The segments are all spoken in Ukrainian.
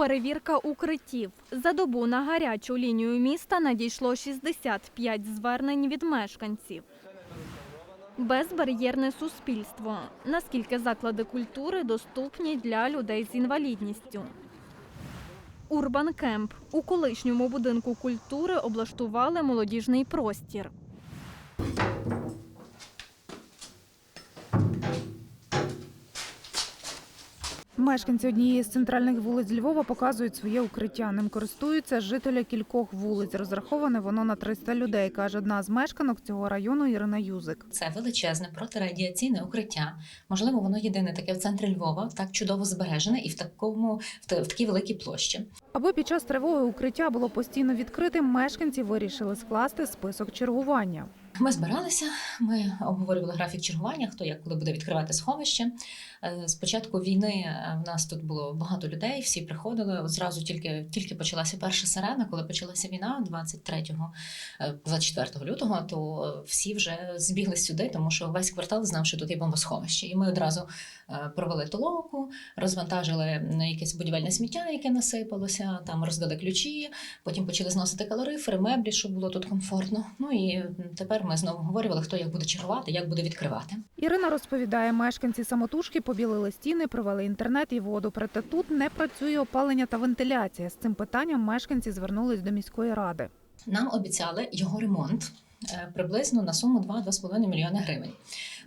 Перевірка укриттів. За добу на гарячу лінію міста надійшло 65 звернень від мешканців. Безбар'єрне суспільство. Наскільки заклади культури доступні для людей з інвалідністю? Урбан Кемп. У колишньому будинку культури облаштували молодіжний простір. Мешканці однієї з центральних вулиць Львова показують своє укриття. Ним користуються жителі кількох вулиць. Розраховане воно на 300 людей, каже одна з мешканок цього району Ірина Юзик. Це величезне протирадіаційне укриття. Можливо, воно єдине таке в центрі Львова, так чудово збережене і в такому в, в такій великій площі. Аби під час тривоги укриття було постійно відкритим, мешканці вирішили скласти список чергування. Ми збиралися, ми обговорювали графік чергування, хто як коли буде відкривати сховище. Е, З початку війни е, в нас тут було багато людей, всі приходили. От зразу тільки, тільки почалася перша сирена, коли почалася війна 23 е, 24 лютого, то всі вже збігли сюди, тому що весь квартал знав, що тут є бомбосховище. І ми одразу провели толоку, розвантажили якесь будівельне сміття, яке насипалося, там роздали ключі, потім почали зносити калорифери, меблі, щоб було тут комфортно. Ну і тепер ми знову говорили, хто як буде чергувати, як буде відкривати. Ірина розповідає, мешканці самотужки побілили стіни, провели інтернет і воду. Проте тут не працює опалення та вентиляція. З цим питанням мешканці звернулись до міської ради. Нам обіцяли його ремонт е, приблизно на суму 2-2,5 мільйони гривень.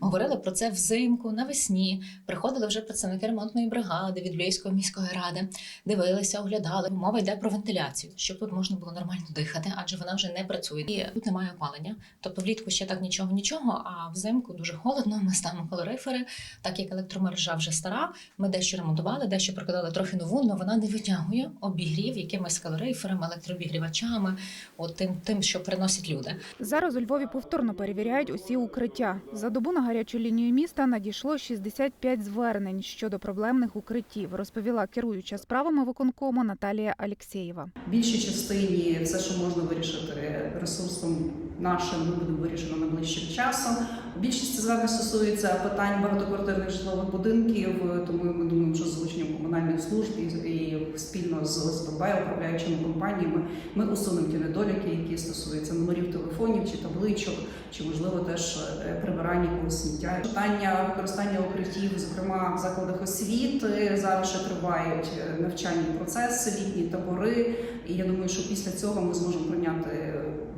Говорили про це взимку, навесні. Приходили вже представники ремонтної бригади від Львівської міської ради, дивилися, оглядали. Мова йде про вентиляцію, щоб тут можна було нормально дихати, адже вона вже не працює. І тут немає опалення. Тобто влітку ще так нічого, нічого. А взимку дуже холодно. Ми ставимо калорифери. Так як електромережа вже стара, ми дещо ремонтували, дещо прокладали трохи нову, але вона не витягує обігрів якимись калориферами, електрообігрівачами, от тим, тим, що приносять люди. Зараз у Львові повторно перевіряють усі укриття. За добу на гарячу лінію міста надійшло 65 звернень щодо проблемних укриттів, розповіла керуюча справами виконкому Наталія Алєксєєва. Більшій частині все, що можна вирішити ресурсом нашим, ми будемо вирішено найближчим часом. Більшість звернень стосується питань багатоквартирних житлових будинків, тому ми думаємо, що з залученням комунальних служб і, спільно з ОСББ, управляючими компаніями, ми усунемо ті недоліки, які стосуються номерів телефонів чи табличок, чи можливо теж е, прибирання якогось сміття. Питання використання укриттів, зокрема в закладах освіти, зараз ще тривають е, навчальні процеси, літні табори. І я думаю, що після цього ми зможемо прийняти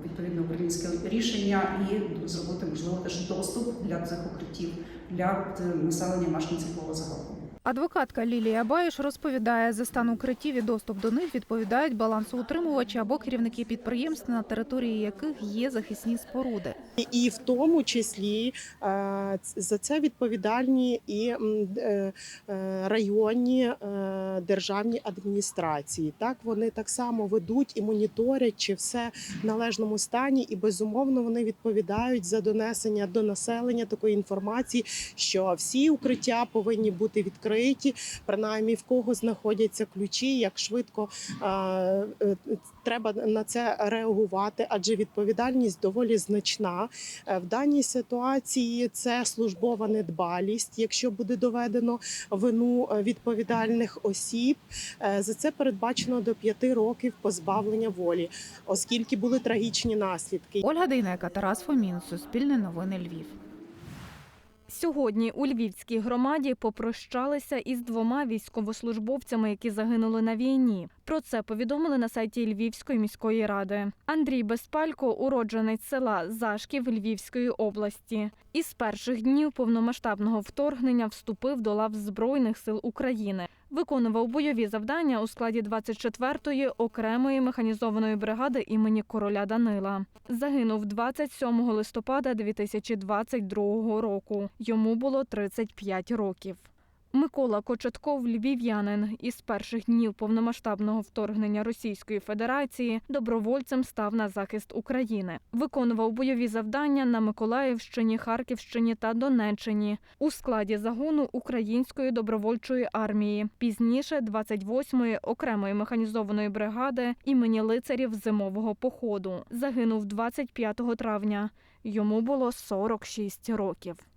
відповідне українське рішення і зробити можливо теж доступ для цих укриттів для е, населення мешканців загалом. Адвокатка Лілія Баюш розповідає, за стан укриттів і доступ до них відповідають балансоутримувачі або керівники підприємств, на території яких є захисні споруди. І в тому числі е, за це відповідальні і е, е, районні державні адміністрації. Так вони так само ведуть і моніторять, чи все в належному стані, і безумовно вони відповідають за донесення до населення такої інформації, що всі укриття повинні бути відкриті, принаймні в кого знаходяться ключі, як швидко е, треба на це реагувати, адже відповідальність доволі значна. Е, В даній ситуації це службова недбалість. Якщо буде доведено вину е, відповідальних осіб, за це передбачено до п'яти років позбавлення волі, оскільки були трагічні наслідки. Ольга Дейнека, Тарас Фомін, Суспільне новини Львів. Сьогодні у Львівській громаді попрощалися із двома військовослужбовцями, які загинули на війні. Про це повідомили на сайті Львівської міської ради. Андрій Безпалько, уродженець села Зашків Львівської області. Із перших днів повномасштабного вторгнення вступив до лав Збройних сил України. Виконував бойові завдання у складі 24-ї окремої механізованої бригади імені короля Данила. Загинув 27 листопада 2022 року. Йому було 35 років. Микола Кочетков, львів'янин, із перших днів повномасштабного вторгнення Російської Федерації добровольцем став на захист України. Виконував бойові завдання на Миколаївщині, Харківщині та Донеччині у складі загону Української добровольчої армії. Пізніше 28-ї окремої механізованої бригади імені лицарів зимового походу. Загинув 25 травня. Йому було 46 років.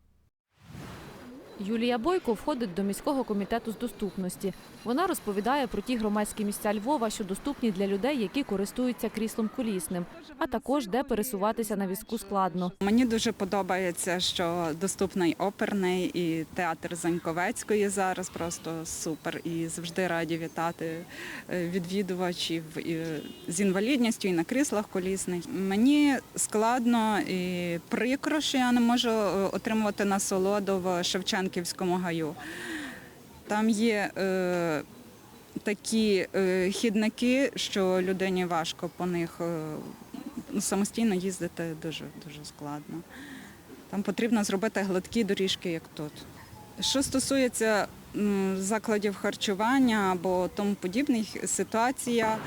Юлія Бойко входить до міського комітету з доступності. Вона розповідає про ті громадські місця Львова, що доступні для людей, які користуються кріслом колісним, а також де пересуватися на візку складно. Мені дуже подобається, що доступний оперний і театр Заньковецької зараз просто супер. І завжди раді вітати е, відвідувачів з інвалідністю і на кріслах колісних. Мені складно і прикро, що я не можу е, отримувати насолоду в Шевченківському гаю. Там є е, такі е, хідники, що людині важко по них е, ну, самостійно їздити дуже дуже складно. Там потрібно зробити гладкі доріжки, як тут. Що стосується закладів харчування або тому подібних, ситуація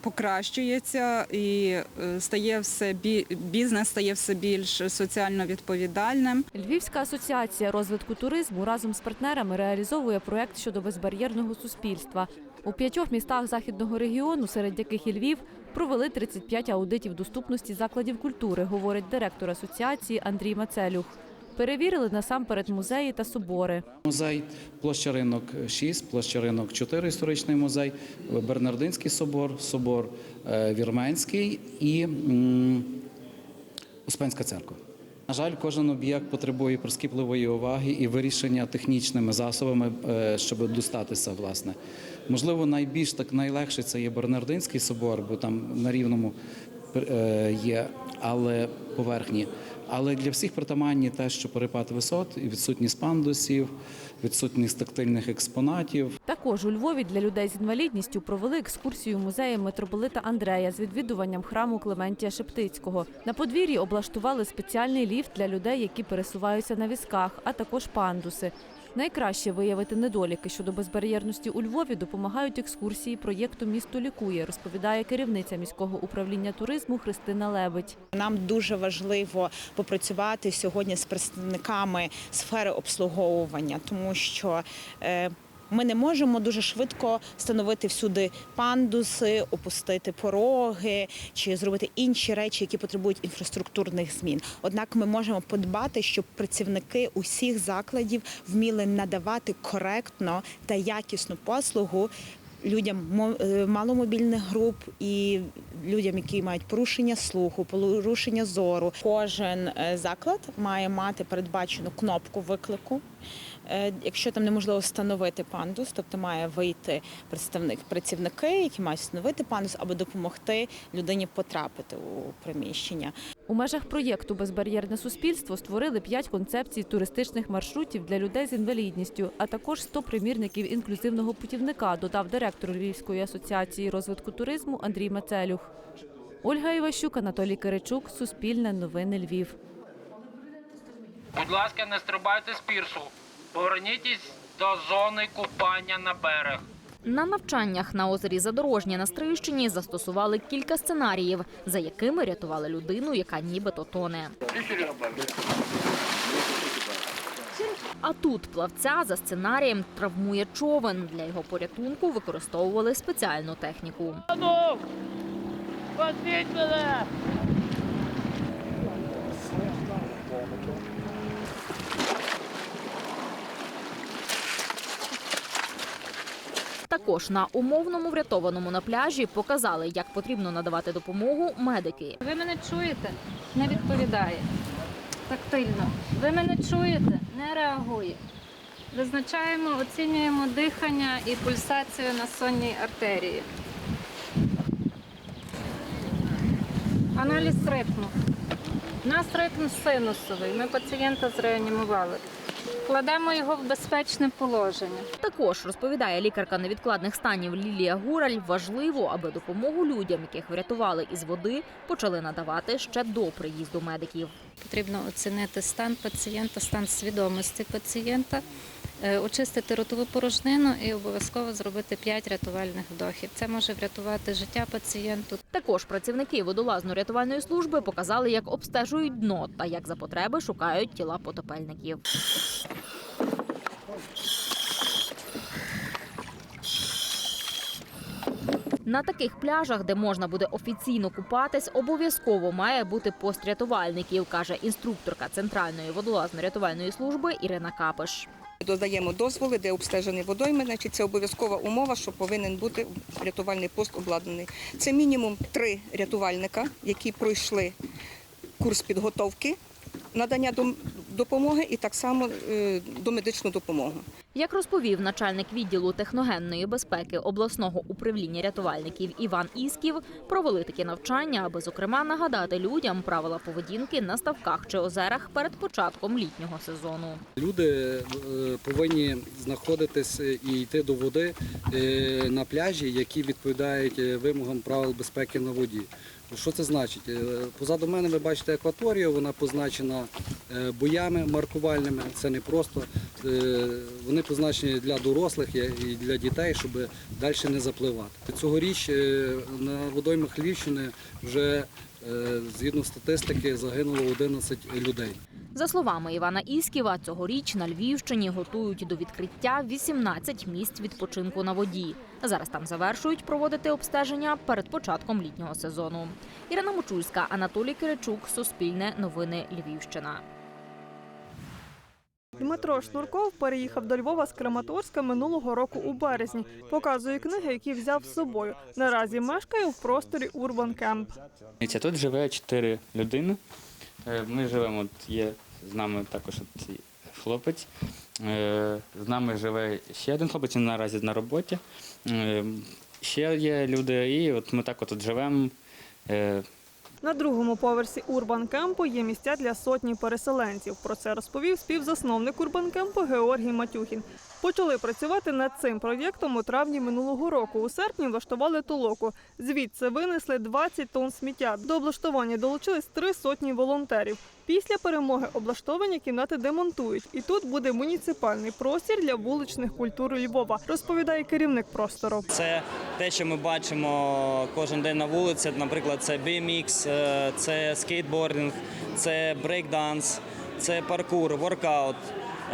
покращується і е, стає все бізнес стає все більш соціально відповідальним. Львівська асоціація розвитку туризму разом з партнерами реалізовує проект щодо безбар'єрного суспільства. У п'ятьох містах західного регіону, серед яких і Львів, провели 35 аудитів доступності закладів культури, говорить директор асоціації Андрій Мацелюх. Перевірили насамперед музеї та собори. Музей, площа ринок 6, площа ринок 4, історичний музей, Бернардинський собор, собор е, Вірменський і Успенська церква. На жаль, кожен об'єкт потребує прискіпливої уваги і вирішення технічними засобами, е, щоб достатися, власне. Можливо, найбільш так найлегше це є Бернардинський собор, бо там на рівному е, є, але поверхні. Але для всіх притаманні те, що перепад висот, і відсутність пандусів, відсутність тактильних експонатів, Також у Львові для людей з інвалідністю провели екскурсію музею митрополита Андрея з відвідуванням храму Клементія Шептицького. На подвір'ї облаштували спеціальний ліфт для людей, які пересуваються на візках, а також пандуси. Найкраще виявити недоліки щодо безбар'єрності у Львові допомагають екскурсії проєкту Місто лікує, розповідає керівниця міського управління туризму Христина Лебедь. Нам дуже важливо попрацювати сьогодні з представниками сфери обслуговування, тому що е, ми не можемо дуже швидко встановити всюди пандуси, опустити пороги чи зробити інші речі, які потребують інфраструктурних змін. Однак ми можемо подбати, щоб працівники усіх закладів вміли надавати коректно та якісну послугу людям е, маломобільних груп і людям, які мають порушення слуху, порушення зору. Кожен е, заклад має мати передбачену кнопку виклику. Е, Якщо там неможливо встановити пандус, тобто має вийти представник працівники, які мають встановити пандус або допомогти людині потрапити у приміщення. У межах проєкту Безбар'єрне суспільство створили п'ять концепцій туристичних маршрутів для людей з інвалідністю, а також 100 примірників інклюзивного путівника, додав директор Львівської асоціації розвитку туризму Андрій Мацелюх. Ольга Іващук, Анатолій Киричук, Суспільне новини Львів. Будь ласка, не стрибайте з пірсу. Повернітесь до зони купання на берег. На навчаннях на озері Задорожнє на Стрийщині застосували кілька сценаріїв, за якими рятували людину, яка нібито тоне. А тут плавця за сценарієм травмує човен. Для його порятунку використовували спеціальну техніку. Мене! Також на умовному врятованому на пляжі показали, як потрібно надавати допомогу медики. Ви мене чуєте? Не відповідає. Тактильно. Ви мене чуєте? Не реагує. Визначаємо, оцінюємо дихання і пульсацію на сонній артерії. Аналіз ритму. У нас ритм синусовий. Ми пацієнта зреанімували. Кладемо його в безпечне положення. Також розповідає лікарка невідкладних станів Лілія Гураль. Важливо, аби допомогу людям, яких врятували із води, почали надавати ще до приїзду медиків. Потрібно оцінити стан пацієнта, стан свідомості пацієнта, очистити ротову порожнину і обов'язково зробити 5 рятувальних вдохів. Це може врятувати життя пацієнту. Також працівники водолазно-рятувальної служби показали, як обстежують дно та як за потреби шукають тіла потопельників. На таких пляжах, де можна буде офіційно купатись, обов'язково має бути пост рятувальників, каже інструкторка Центральної водолазно-рятувальної служби Ірина Капиш. Додаємо дозволи, де обстежені водойми. Значить, це обов'язкова умова, що повинен бути рятувальний пост обладнаний. Це мінімум три рятувальника, які пройшли курс підготовки, надання допомоги і так само е, домедичну допомогу. Як розповів начальник відділу техногенної безпеки обласного управління рятувальників Іван Ісків, провели такі навчання, аби зокрема нагадати людям правила поведінки на ставках чи озерах перед початком літнього сезону. Люди е, повинні знаходитись і йти до води е, на пляжі, які відповідають е, вимогам правил безпеки на воді. Що це значить? Е, Позаду мене ви бачите акваторію, вона позначена е, боями маркувальними. Це не просто е, вони позначені для дорослих і для дітей, щоб далі не запливати. Цьогоріч на водоймах Львівщини вже згідно статистики загинуло 11 людей. За словами Івана Ісківа, цьогоріч на Львівщині готують до відкриття 18 місць відпочинку на воді. Зараз там завершують проводити обстеження перед початком літнього сезону. Ірина Мочульська, Анатолій Киричук, Суспільне новини Львівщина. Дмитро Шнурков переїхав до Львова з Краматорська минулого року у березні. Показує книги, які взяв з собою. Наразі мешкає в просторі Урбан Кемп. Тут живе чотири людини. Е, Ми живемо, от є з нами також от хлопець. Е, З нами живе ще один хлопець, він наразі на роботі. Е, Ще є люди, і от ми так от живемо. На другому поверсі Урбан Кемпу є місця для сотні переселенців. Про це розповів співзасновник Урбан Кемпу Георгій Матюхін. Почали працювати над цим проєктом у травні минулого року. У серпні влаштували толоку. Звідси винесли 20 тонн сміття. До облаштування долучились три сотні волонтерів. Після перемоги облаштовані кімнати демонтують, і тут буде муніципальний простір для вуличних культур Львова, розповідає керівник простору. Це те, що ми бачимо кожен день на вулиці. Наприклад, це BMX, е, це скейтбординг, це брейкданс, це паркур, воркаут.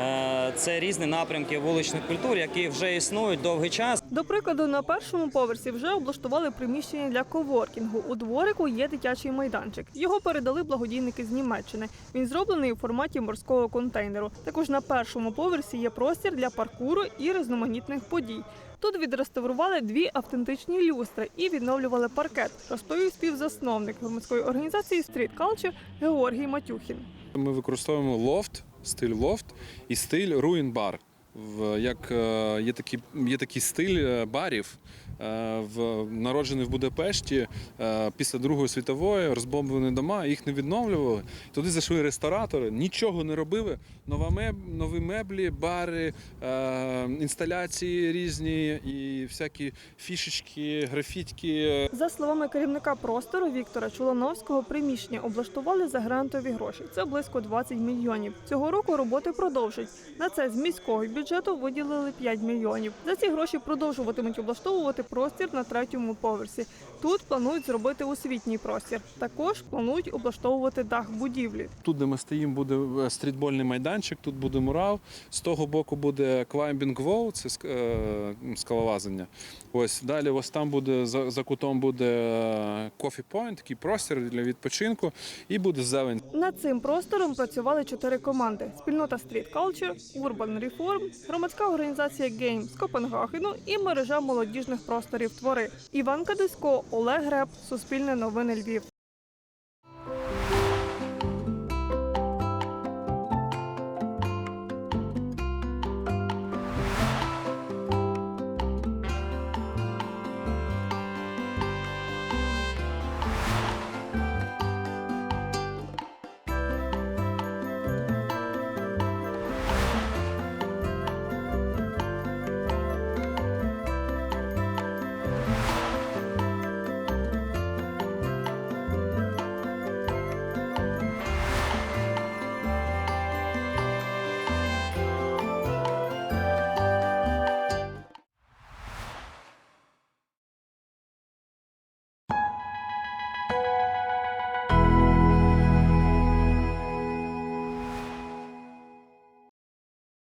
Е, Це різні напрямки вуличних культур, які вже існують довгий час. До прикладу, на першому поверсі вже облаштували приміщення для коворкінгу. У дворику є дитячий майданчик. Його передали благодійники з Німеччини. Він зроблений у форматі морського контейнеру. Також на першому поверсі є простір для паркуру і різноманітних подій. Тут відреставрували дві автентичні люстри і відновлювали паркет, розповів співзасновник громадської організації Street Culture Георгій Матюхін. Ми використовуємо лофт, стиль лофт і стиль руїн бар. В як е, є такий, є такий стиль е, барів, народжений в Будапешті е, після Другої світової, розбомблені дома, їх не відновлювали. Туди зайшли ресторатори, нічого не робили. Нова нові меблі, бари, е, інсталяції різні і всякі фішечки, графітки. За словами керівника простору Віктора Чулановського, приміщення облаштували за грантові гроші. Це близько 20 мільйонів. Цього року роботи продовжать. На це з міського бюджету виділили 5 мільйонів. За ці гроші продовжуватимуть облаштовувати простір на третьому поверсі. Тут планують зробити освітній простір. Також планують облаштовувати дах будівлі. Тут, де ми стоїмо, буде е, стрітбольний майданчик, тут буде мурал. З того боку буде клаймбінг вол, це е, скалолазання. Ось далі, ось там буде за, кутом буде кофі пойнт, такий простір для відпочинку, і буде зелень. Над цим простором працювали чотири команди: спільнота Street Culture, Urban Reform, громадська організація Game з Копенгагену і мережа молодіжних просторів твори. Іван Кадисько, Олег Греб, Суспільне новини Львів.